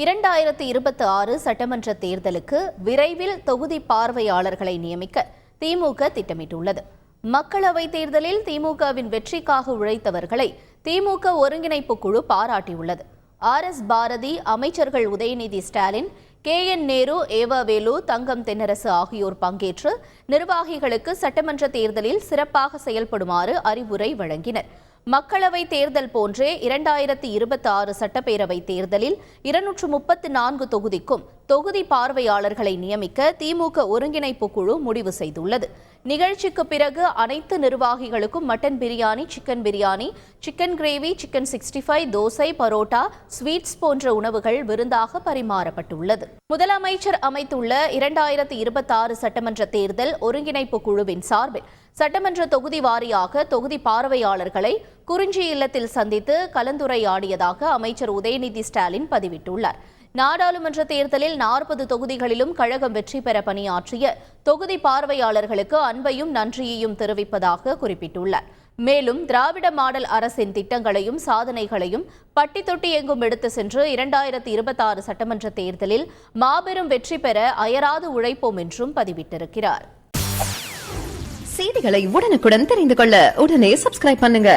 இரண்டாயிரத்தி இருபத்தி ஆறு சட்டமன்ற தேர்தலுக்கு விரைவில் தொகுதி பார்வையாளர்களை நியமிக்க திமுக திட்டமிட்டுள்ளது. மக்களவைத் தேர்தலில் திமுகவின் வெற்றிக்காக உழைத்தவர்களை திமுக ஒருங்கிணைப்பு குழு பாராட்டியுள்ளது. ஆர் எஸ் பாரதி அமைச்சர்கள் உதயநிதி ஸ்டாலின் கே என் நேரு ஏவவேலு தங்கம் தென்னரசு ஆகியோர் பங்கேற்று நிர்வாகிகளுக்கு சட்டமன்ற தேர்தலில் சிறப்பாக செயல்படுமாறு அறிவுரை வழங்கினர். மக்களவை தேர்தல் போன்றே இரண்டாயிரத்தி இருபத்தி ஆறு சட்டப்பேரவை தேர்தலில் இருநூற்று முப்பத்து நான்கு தொகுதிக்கும் தொகுதி பார்வையாளர்களை நியமிக்க திமுக ஒருங்கிணைப்பு குழு முடிவு செய்துள்ளது. நிகழ்ச்சிக்கு பிறகு அனைத்து நிர்வாகிகளுக்கும் mutton biryani chicken biryani chicken gravy chicken sixty five dosa parotta sweets போன்ற உணவுகள் விருந்தாக பரிமாறப்பட்டுள்ளது. முதலமைச்சர் அமைத்துள்ள இரண்டாயிரத்தி இருபத்தாறு சட்டமன்ற தேர்தல் ஒருங்கிணைப்பு குழுவின் சார்பில் சட்டமன்ற தொகுதி வாரியாக தொகுதி பார்வையாளர்களை குறிஞ்சி இல்லத்தில் சந்தித்து கலந்துரையாடியதாக அமைச்சர் உதயநிதி ஸ்டாலின் பதிவிட்டுள்ளார். நாடாளுமன்ற தேர்தலில் நாற்பது தொகுதிகளிலும் கழகம் வெற்றி பெற பணியாற்றிய தொகுதி பார்வையாளர்களுக்கு அன்பையும் நன்றியையும் தெரிவிப்பதாக குறிப்பிட்டுள்ளார். மேலும் திராவிட மாடல் அரசின் திட்டங்களையும் சாதனைகளையும் பட்டி தொட்டி எங்கும் எடுத்து சென்று இரண்டாயிரத்தி இருபத்தாறு சட்டமன்ற தேர்தலில் மாபெரும் வெற்றி பெற அயராது உழைப்போம் என்றும் பதிவிட்டிருக்கிறார். செய்திகளை உடனுக்குடன் தெரிந்து கொள்ள உடனே சப்ஸ்கிரைப் பண்ணுங்க.